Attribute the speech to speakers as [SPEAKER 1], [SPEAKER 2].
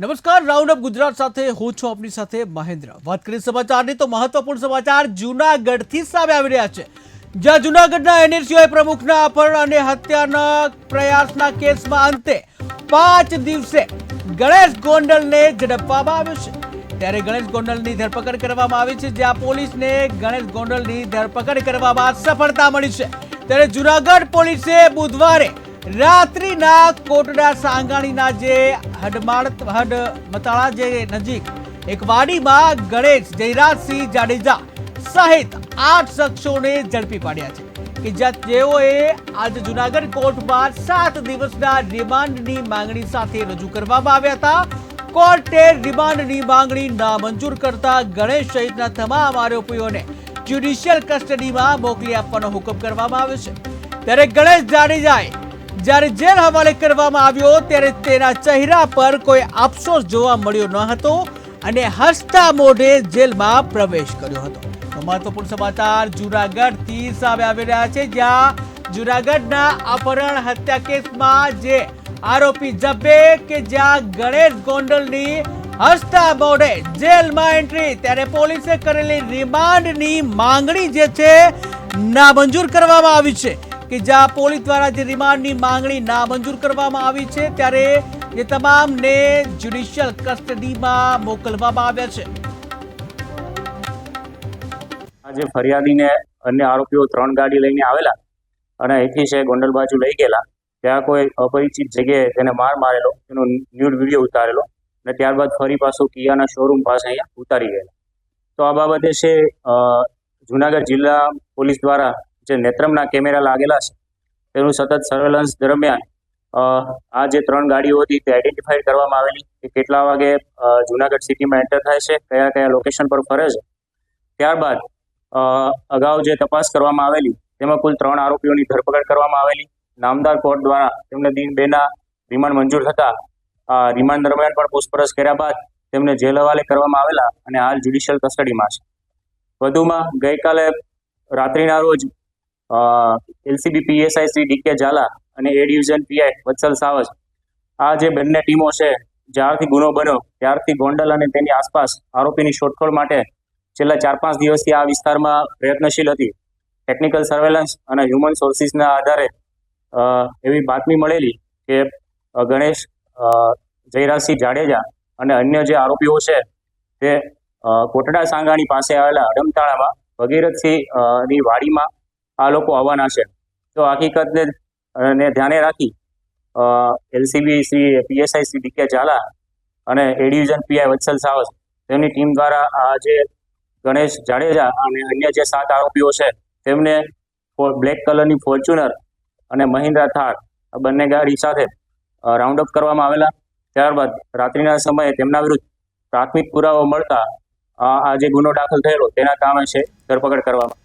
[SPEAKER 1] નમસ્કાર રાઉન્ડ ગુજરાત સાથે. હું છું આપની સાથે મહેન્દ્ર. વાત કરીએ સમાચારની તો મહત્વપૂર્ણ સમાચાર જૂનાગઢથી સામે આવી રહ્યા છે. જ્યાં જૂનાગઢના એનએસયુઆઈ પ્રમુખના અપહરણ અને હત્યાના પ્રયાસના કેસમાં અંતે પાંચ દિવસે ગણેશ ગોંડલને ઝડપવામાં આવ્યો છે. ત્યારે ગણેશ ગોંડલની ધરપકડ કરવામાં આવી છે, જ્યાં પોલીસને ગણેશ ગોંડલની ધરપકડ કરવામાં સફળતા મળી છે. ત્યારે જૂનાગઢ પોલીસે બુધવારે રાત્રિના કોટડા સાંગાણીના જે હડમાળ હડ મતાળા જે નજીક, એક વાડીમાં ગણેશ, જયરાજસિંહ જાડેજા સહિત આઠ શખ્સોને ઝડપી પાડ્યા છે. કે જ્યાં તેઓએ આજે જુનાગઢ કોર્ટમાં સાત દિવસના રિમાન્ડની માંગણી સાથે રજૂ કરવામાં આવ્યા હતા. કોર્ટે રિમાન્ડની માંગણી નામંજૂર કરતા ગણેશ સહિતના તમામ આરોપીઓને જ્યુડિશિયલ કસ્ટડીમાં મોકલી આપવાનો હુકમ કરવામાં આવ્યો છે. ત્યારે ગણેશ જાડેજાએ જ્યારે જેલ હવાલે કરવામાં આવ્યો ત્યારે તેના ચહેરા પર કોઈ અફસોસ જોવા મળ્યો ન હતો અને હસતા મોઢે જેલમાં પ્રવેશ કર્યો હતો. મહત્વપૂર્ણ સમાચાર જુનાગઢથી સામે આવી રહ્યા છે, જ્યાં જુનાગઢના અપહરણ હત્યા કેસમાં જે આરોપી જબ્બે કે જ્યાં ગણેશ ગોંડલની હસતા મોઢે જેલમાં એન્ટ્રી, ત્યારે પોલીસે કરેલી રિમાન્ડની માંગણી જે છે, નામંજૂર કરવામાં આવી છે. કે જ્યાં પોલીસ દ્વારા જે રિમાન્ડની માંગણી નામંજૂર કરવામાં આવી છે, ત્યારે એ તમામને જ્યુડિશિયલ કસ્ટડીમાં મોકલવામાં આવ્યા છે.
[SPEAKER 2] આજે ફરિયાદીને અન્ય આરોપીઓ ત્રણ ગાડી લઈને આવેલા અને અહીંથી છે ગોંડલ બાજુ લઈ ગયેલા. ત્યાં કોઈ અપરિચિત જગ્યાએ તેને માર મારેલો, એનો ન્યૂડ વીડિયો ઉતારેલો અને ત્યારબાદ ફરી પાછું કિયાના શોરૂમ પાસે અહીંયા ઉતારી ગયેલા. તો આ બાબતે છે જુનાગઢ જિલ્લા પોલીસ દ્વારા જે નેત્રમના કેમેરા લાગેલા છે, તેનું સતત સર્વેલન્સ દરમિયાન આ જે ત્રણ ગાડીઓ હતી તે આઈડેન્ટિફાઈડ કરવામાં આવેલી કે કેટલા વાગે જુનાગઢ સિટીમાં એન્ટર થાય છે, કયા કયા લોકેશન પર ફરે છે. ત્યારબાદ અગાઉ જે તપાસ કરવામાં આવેલી, તેમાં કુલ ત્રણ આરોપીઓની ધરપકડ કરવામાં આવેલી. નામદાર કોર્ટ દ્વારા તેમને દિન બેના રિમાન્ડ મંજૂર થતા રિમાન્ડ દરમિયાન પણ પૂછપરછ કર્યા બાદ તેમને જેલ હવાલે કરવામાં આવેલા અને હાલ જ્યુડિશિયલ કસ્ટડીમાં છે. વધુમાં ગઈકાલે રાત્રિના રોજ LCB PSI Shri D K Zala અને એ ડિવિઝન પીઆઈ વત્સલ સાવજ. આ જે બંને ટીમો છે, જ્યારથી ગુનો બન્યો, ત્યારથી ગોંડલ અને તેની આસપાસ આરોપીની શોધખોળ માટે છેલ્લા ચાર પાંચ દિવસથી આ વિસ્તારમાં પ્રયત્નશીલ હતી. ટેકનિકલ સર્વેલન્સ અને હ્યુમન સોર્સિસના આધારે એવી બાતમી મળેલી કે ગણેશ જયરાજસિંહ જાડેજા અને અન્ય જે આરોપીઓ છે, તે કોટડા સાંગાણી પાસે આવેલા અડમતાળામાં ભગીરથસિંહની વાડીમાં આ લોકો આવવાના છે. તો હકીકતને ને ધ્યાને રાખી LCB Shri PSI Shri D K Zala અને એ ડિવિઝન પીઆઈ વત્સલ સાવસ તેમની ટીમ દ્વારા આ જે ગણેશ જાડેજા અને અન્ય જે સાત આરોપીઓ છે, તેમને બ્લેક કલરની ફોર્ચ્યુનર અને મહિન્દ્રા થાર બંને ગાડી સાથે રાઉન્ડ અપ કરવામાં આવેલા. ત્યારબાદ રાત્રિના સમયે તેમના વિરુદ્ધ પ્રાથમિક પુરાવો મળતા આ જે ગુનો દાખલ થયેલો, તેના કામે છે ધરપકડ કરવામાં.